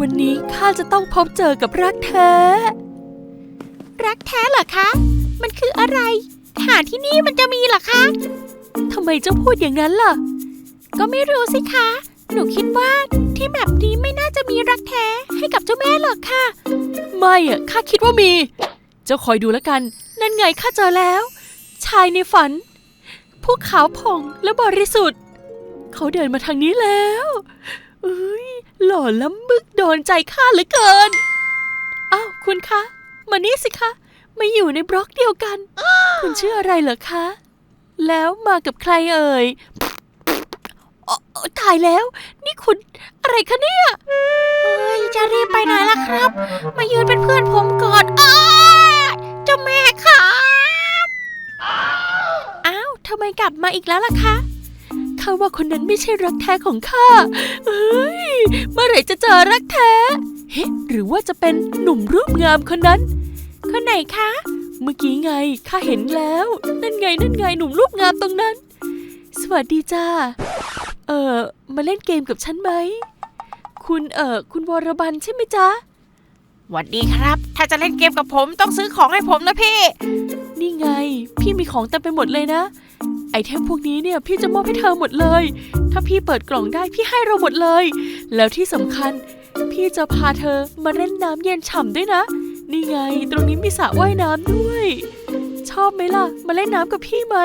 วันนี้ข้าจะต้องพบเจอกับรักแท้ รักแท้เหรอคะ มันคืออะไร หาที่นี่มันจะมีเหรอคะทำไมเจ้าพูดอย่างนั้นล่ะ ก็ไม่รู้สิคะ หนูคิดว่าที่แบบนี้ไม่น่าจะมีรักแท้ให้กับเจ้าแม่หรอกค่ะ ไม่อะข้าคิดว่ามี เจ้าคอยดูแล้วกัน นั่นไงข้าเจอแล้ว ชายในฝัน ผู้ขาวผ่องและบริสุทธิ์ เขาเดินมาทางนี้แล้ว เอ้ยหล่อล้ำบึกโดนใจข้าเหลือเกิน อ้าวคุณคะ มานี่สิคะมาอยู่ในบล็อกเดียวกัน คุณชื่ออะไรเหรอคะ แล้วมากับใครเอ่ยอ๋อตายแล้ว นี่คุณอะไรคะเนี่ยเฮ้ยจะรีบไปไหนล่ะครับ มายืนเป็นเพื่อนผมก่อนอ้าเจ้าแม่ครับ อ้าวทำไมกลับมาอีกแล้วล่ะคะ ข้าว่าคนนั้นไม่ใช่รักแท้ของข้าเอ้ย เมื่อไหร่จะเจอรักแท้ เฮ้หรือว่าจะเป็นหนุ่มรูปงามคนนั้น คนไหนคะ เมื่อกี้ไงข้าเห็นแล้ว นั่นไงนั่นไงหนุ่มรูปงามตรงนั้น สวัสดีจ้า เอ่อ มาเล่นเกมกับฉันไหม คุณเอ่อ คุณวรบันใช่ไหมจ๊ะ หวัดดีครับ ถ้าจะเล่นเกมกับผมต้องซื้อของให้ผมนะพี่ นี่ไง พี่มีของเต็มไปหมดเลยนะไอ เทมพวกนี้เนี่ยพี่จะมอบให้เธอหมดเลย ถ้าพี่เปิดกล่องได้พี่ให้เราหมดเลย แล้วที่สำคัญ พี่จะพาเธอมาเล่นน้ำเย็นฉ่ำด้วยนะ นี่ไง ตรงนี้มีสระว่ายน้ำด้วย ชอบไหมล่ะ มาเล่นน้ำกับพี่ไหม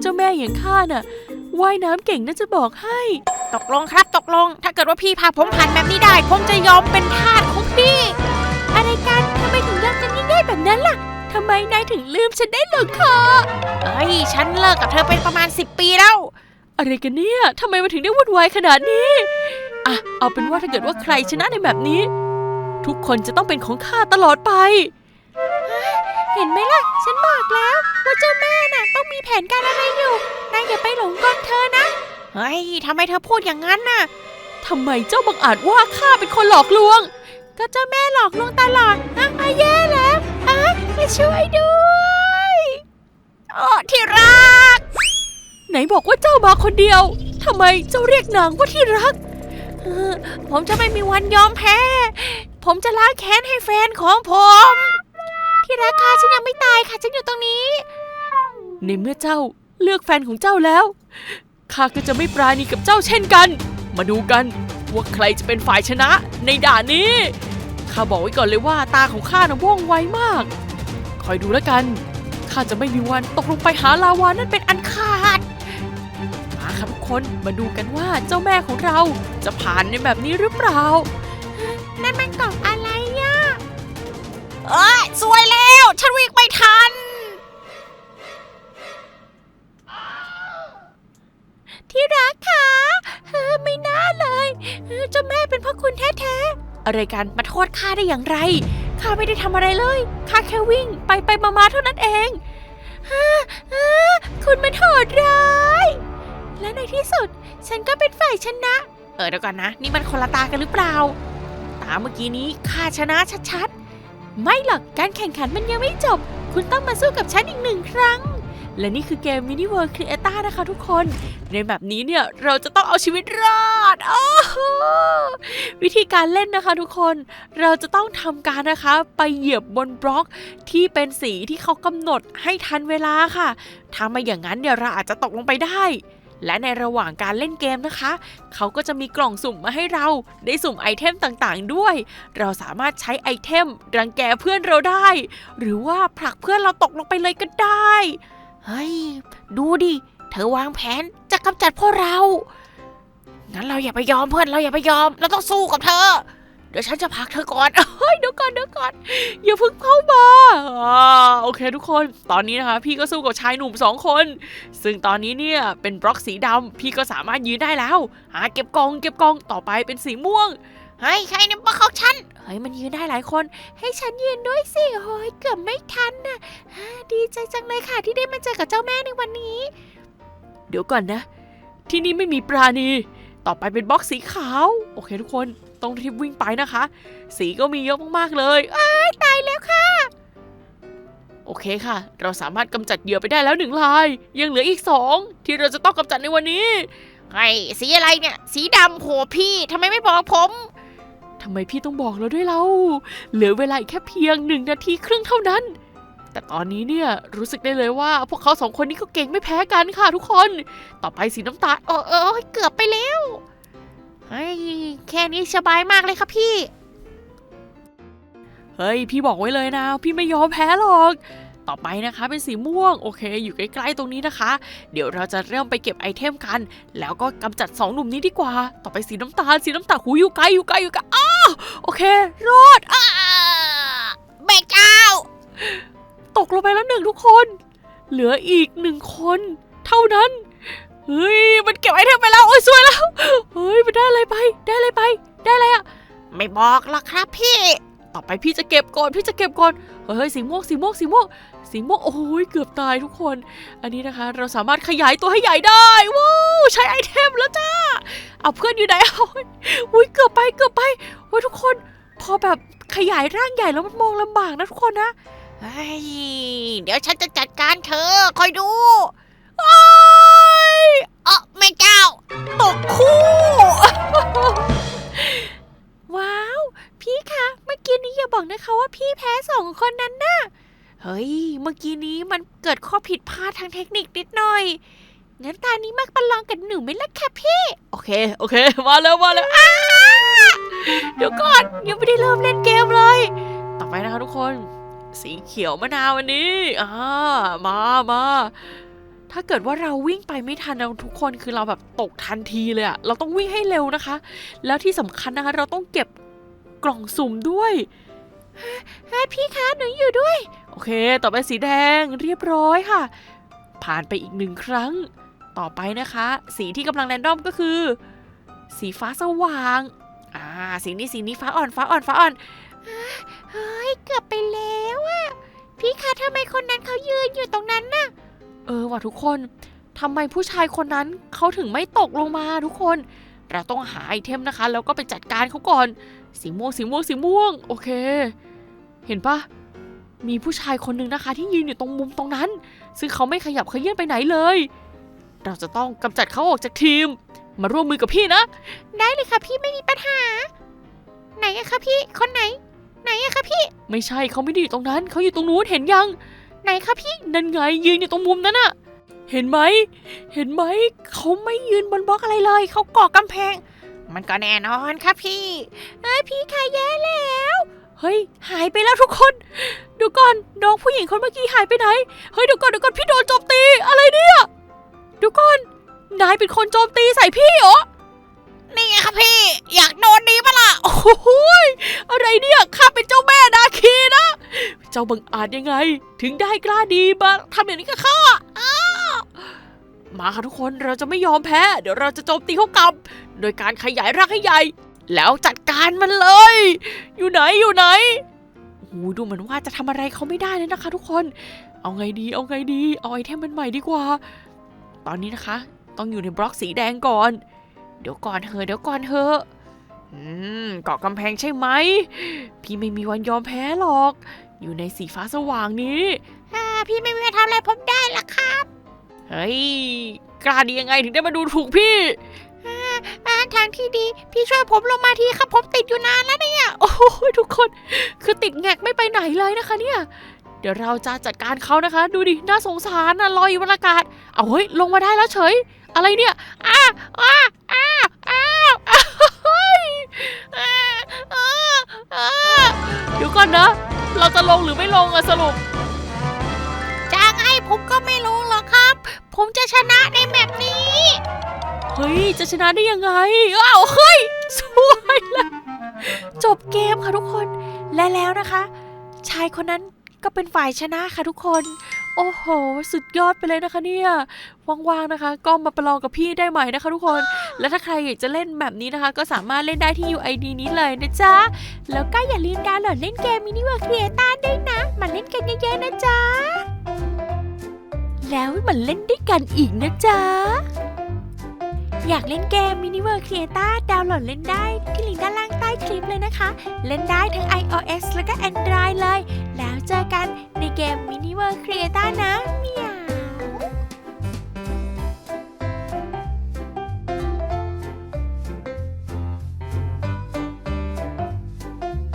เจ้าแม่อย่างข้าน่ะว่ายน้ำเก่งน่าจะบอกให้ ตกลงครับตกลง ถ้าเกิดว่าพี่พาผมผ่านแบบนี้ได้ ผมจะยอมเป็นทาสของพี่ อะไรกันทำไมถึงยอมกันง่ายๆแบบนั้นล่ะทำไมนายถึงลืมฉันได้หรอคะเอ ฉันเลิกกับเธอเป็นประมาณ 10 ปีแล้ว อะไรกันเนี่ยทำไมมันถึงได้วุ่นวายขนาดนี้ อะ เอาเป็นว่าถ้าเกิดว่าใครชนะในแบบนี้ ทุกคนจะต้องเป็นของข้าตลอดไป เห็นไหมล่ะ ฉันบอกแล้วว่าเจ้าแม่น่ะต้องมีแผนการอะไรอยู่ นายอย่าไปหลงกลเธอนะ เฮ้ยทำไมเธอพูดอย่างนั้นน่ะทำไมเจ้าบังอาจว่าข้าเป็นคนหลอกลวง ก็เจ้าแม่หลอกลวงตลอดอะอะแย่แล้วอะมาช่วยด้วย โอ้ที่รัก ไหนบอกว่าเจ้ามาคนเดียวทำไมเจ้าเรียกนางว่าที่รัก ผมจะไม่มีวันยอมแพ้ ผมจะล้างแค้นให้แฟนของผม ที่รักค่ะฉันยังไม่ตายค่ะฉันอยู่ตรงนี้ ในเมื่อเจ้าเลือกแฟนของเจ้าแล้วข้าก็จะไม่ปราณีกับเจ้าเช่นกัน มาดูกันว่าใครจะเป็นฝ่ายชนะในด่านนี้ข้าบอกไว้ก่อนเลยว่าตาของข้าน่ะว่องไวมาก คอยดูแล้วกัน ข้าจะไม่มีวันตกลงไปหาลาวานั่นเป็นอันขาด มาครับทุกคนมาดูกันว่าเจ้าแม่ของเราจะผ่านในแบบนี้หรือเปล่า นั่นมันกล่องอะไรอะเอ้ยสวยแล้ว ฉันวิ่งไม่ทัน ที่รักค่ะเออไม่น่าเลยเออเจ้าแม่เป็นพ่อคุณแท้ๆ อะไรกันมาโทษข้าได้อย่างไร ข้าไม่ได้ทำอะไรเลย ข้าแค่วิ่งไปไปมามาๆเท่านั้นเองฮ่าฮ่าคุณมันโหดร้าย และในที่สุด ฉันก็เป็นฝ่ายชนะ เออเดี๋ยวก่อนนะ นี่มันคนละตากันหรือเปล่า ตาเมื่อกี้นี้ข้าชนะชัดๆ ไม่หรอก การแข่งขันมันยังไม่จบ คุณต้องมาสู้กับฉันอีกหนึ่งครั้ง และนี่คือเกมมินิเวิร์ครีเอต้านะคะทุกคน ในแบบนี้เนี่ยเราจะต้องเอาชีวิตรอดอวิธีการเล่นนะคะทุกคน เราจะต้องทำการนะคะ ไปเหยียบบนบล็อกที่เป็นสีที่เขากำหนดให้ทันเวลาค่ะ ถ้าไม่อย่างนั้นเนี่ยวเราอาจจะตกลงไปได้และในระหว่างการเล่นเกมนะคะ เขาก็จะมีกล่องสุ่มมาให้เรา ได้สุ่มไอเทมต่างๆด้วย เราสามารถใช้ไอเทม รังแกเพื่อนเราได้ หรือว่าผลักเพื่อนเราตกลงไปเลยก็ได้ เฮ้ย ดูดิ เธอวางแผนจะกำจัดพวกเรา งั้นเราอย่าไปยอมเพื่อน เราอย่าไปยอม เราต้องสู้กับเธอ เดี๋ยวฉันจะพักเธอก่อน เฮ้ย เดี๋ยวก่อนเดี๋ยวก่อน อย่าเพิ่งเข้ามาอ่าโอเคทุกคน ตอนนี้นะคะ พี่ก็สู้กับชายหนุ่มสองคน ซึ่งตอนนี้เนี่ยเป็นบล็อกสีดำพี่ก็สามารถยืนได้แล้ว หาเก็บกอง เก็บกอง ต่อไปเป็นสีม่วง เฮ้ยใครนี่มาเข้าฉัน เฮ้ยมันยืนได้หลายคน ให้ฉันยืนด้วยสิโอ้ยเกือบไม่ทันน่ะอ่าดีใจจังเลยค่ะที่ได้มาเจอกับเจ้าแม่ในวันนี้ เดี๋ยวก่อนนะ ที่นี่ไม่มีปราณี ต่อไปเป็นบล็อกสีขาว โอเคทุกคนต้องรีบวิ่งไปนะคะ สีก็มีเยอะมากๆเลยอ้ายตายแล้วค่ะ โอเคค่ะ เราสามารถกำจัดเหยื่อไปได้แล้วหนึ่งลาย ยังเหลืออีกสองที่เราจะต้องกำจัดในวันนี้ ไอ้สีอะไรเนี่ย สีดำโหพี่ทำไมไม่บอกผม ทำไมพี่ต้องบอกเราด้วยเรา เหลือเวลาอีกแค่เพียงหนึ่งนาทีครึ่งเท่านั้น แต่ตอนนี้เนี่ยรู้สึกได้เลยว่าพวกเขาสองคนนี้ก็เก่งไม่แพ้กันค่ะทุกคน ต่อไปสีน้ำตาลโอ้เออเกือบไปแล้วเฮ้ยแค่นี้สบายมากเลยครับพี่ เฮ้ย พี่บอกไว้เลยนะ พี่ไม่ยอมแพ้หรอก ต่อไปนะคะเป็นสีม่วงโอเค อยู่ใกล้ๆตรงนี้นะคะ เดี๋ยวเราจะเริ่มไปเก็บไอเทมกัน แล้วก็กำจัดสองหนุ่มนี้ดีกว่า ต่อไปสีน้ำตาลสีน้ำตาลหูอยู่ไกลอยู่ไกลอยู่ไกลอ้าโอเครอดอ้าแม่เจ้า ตกลงไปแล้วหนึ่งทุกคน เหลืออีกหนึ่งคน เท่านั้นเฮ้ยมันเก็บไอเทมไปแล้วโอ้ยสวยแล้วเฮ้ยมันได้อะไรไป ได้อะไรไป ได้อะไรอะไม่บอกหรอกครับพี่ ต่อไปพี่จะเก็บก่อนพี่จะเก็บก่อนเฮ้ยสีม่วงสีม่วงสีม่วง สีม่วงโอ้ยเกือบตายทุกคน อันนี้นะคะ เราสามารถขยายตัวให้ใหญ่ได้ว้าวใช้ไอเทมแล้วจ้าเอาเพื่อนอยู่ไหนเอาอุ้ยเกือบไปเกือบไปโอ้ยทุกคน พอแบบขยายร่างใหญ่แล้วมันมองลำบากนะทุกคนนะเฮ้ยเดี๋ยวฉันจะจัดการเธอคอยดูโอ้ยเออแม่เจ้า ตกคู่ ว้าว พี่คะเมื่อกี้นี้อย่าบอกนะคะว่าพี่แพ้สองคนนั้นน่ะ เฮ้ย เมื่อกี้นี้มันเกิดข้อผิดพลาดทางเทคนิคนิดหน่อย งั้นตานี้มากประลองกับหนูไหม่ละค่ะพี่ โอเค โอเค มาแล้วมาแล้วอ้าเดี๋ยวก่อนยังไม่ได้เริ่มเล่นเกมเลย ต่อไปนะคะทุกคน สีเขียวมะนาววันนี้ อ่า มามาถ้าเกิดว่าเราวิ่งไปไม่ทันนะทุกคนคือเราแบบตกทันทีเลยอะเราต้องวิ่งให้เร็วนะคะ แล้วที่สำคัญนะคะ เราต้องเก็บกล่องสุ่มด้วยเฮ้ย พี่คะหนูอยู่ด้วย โอเค ต่อไปสีแดงเรียบร้อยค่ะ ผ่านไปอีกหนึ่งครั้ง ต่อไปนะคะ สีที่กำลังแรนดอมก็คือ สีฟ้าสว่างอ่าสีนี้สีนี้ฟ้าอ่อนฟ้าอ่อนฟ้าอ่อนเฮ้ยเกือบไปแล้วอะพี่คะทำไมคนนั้นเขายืนอยู่ตรงนั้นน่ะ เออว่ะทุกคนทำไมผู้ชายคนนั้นเขาถึงไม่ตกลงมาทุกคน เราต้องหาไอเทมนะคะ แล้วก็ไปจัดการเขาก่อน สีม่วงสีม่วงสีม่วง โอเค เห็นปะมีผู้ชายคนหนึ่งนะคะ ที่ยืนอยู่ตรงมุมตรงนั้น ซึ่งเขาไม่ขยับเขยื่อนไปไหนเลย เราจะต้องกำจัดเขาออกจากทีม มาร่วมมือกับพี่นะ ได้เลยค่ะพี่ไม่มีปัญหา ไหนอะคะพี่คนไหน ไหนอะคะพี่ ไม่ใช่เขาไม่ได้อยู่ตรงนั้น เขาอยู่ตรงนู้นเห็นยัง ไหนคะพี่นั่นไงยืนอยู่ตรงมุมนั้นอะเห็นไหม เห็นไหม เขาไม่ยืนบนบล็อกอะไรเลย เขาเกาะกำแพง มันก็แน่นอนค่ะพี่ เอ้ยพี่คะแย่แล้ว เฮ้ย หายไปแล้วทุกคนเดี๋ยวก่อนน้องผู้หญิงคนเมื่อกี้หายไปไหน เฮ้ยเดี๋ยวก่อนเดี๋ยวก่อนพี่โดนโจมตีอะไรเนี่ยเดี๋ยวก่อนนายเป็นคนโจมตีใส่พี่เหรอ นี่ไงคะพี่ อยากโดนดีปะล่ะ โอ้โหยอะไรเนี่ยข้าเป็นเจ้าแม่นาคีนะ เจ้าบังอาจยังไง ถึงได้กล้าดีมาทำอย่างนี้กับข้าอ้ามาค่ะทุกคนเราจะไม่ยอมแพ้ เดี๋ยวเราจะโจมตีเขากลับ โดยการขยายร่างให้ใหญ่ แล้วจัดการมันเลย อยู่ไหนอยู่ไหนโอ้โหดูเหมือนว่าจะทำอะไรเขาไม่ได้เลยนะคะ ทุกคน เอาไงดี เอาไงดี เอาไอเทมมันใหม่ดีกว่า ตอนนี้นะคะ ต้องอยู่ในบล็อกสีแดงก่อน เดี๋ยวก่อนเถอะเดี๋ยวก่อนเถอะอืมเกาะกำแพงใช่ไหม พี่ไม่มีวันยอมแพ้หรอก อยู่ในสีฟ้าสว่างนี้อ่าพี่ไม่มีวันทำอะไรผมได้ละครับ เฮ้ย กล้าดียังไงถึงได้มาดูถูกพี่อ่า ทางที่ดี พี่ช่วยผมลงมาทีครับผมติดอยู่นานแล้วเนี่ย โอ้ยทุกคน คือติดแงกไม่ไปไหนเลยนะคะเนี่ย เดี๋ยวเราจะจัดการเขานะคะ ดูดิ น่าสงสารนะลอยอยู่บนอากาศ เอาเฮ้ย ลงมาได้แล้วเฉย อะไรเนี่ยอ้าอ้าอ้าอ้าเฮ้ยเดี๋ยวก่อนนะ เราจะลงหรือไม่ลงอะสรุปจะไงผมก็ไม่รู้หรอกครับ ผมจะชนะในแมปนี้ เฮ้ย จะชนะได้ยังไง อ้าว เฮ้ย สวยแล้วจบเกมค่ะทุกคน และแล้วนะคะ ชายคนนั้นก็เป็นฝ่ายชนะค่ะทุกคน โอ้โห สุดยอดไปเลยนะคะเนี่ย ว่างๆนะคะ ก็มาประลองกับพี่ได้ใหม่นะคะทุกคน และถ้าใครอยากจะเล่นแบบนี้นะคะ ก็สามารถเล่นได้ที่ UID นี้เลยนะจ๊ะ แล้วก็อย่าลืมดาวน์โหลดเล่นเกมมินิเวิร์ครีเอต้าด้วยนะ มาเล่นกันเยอะๆนะจ๊ะ แล้วมันเล่นด้วยกันอีกนะจ๊ะ อยากเล่นเกม Mini World Creator ดาวน์โหลดเล่นได้ที่ลิงก์ด้านล่างใต้คลิปเลยนะคะ เล่นได้ทั้ง iOS แล้วก็ Android เลย แล้วเจอกันในเกม Mini World Creator นะเมีย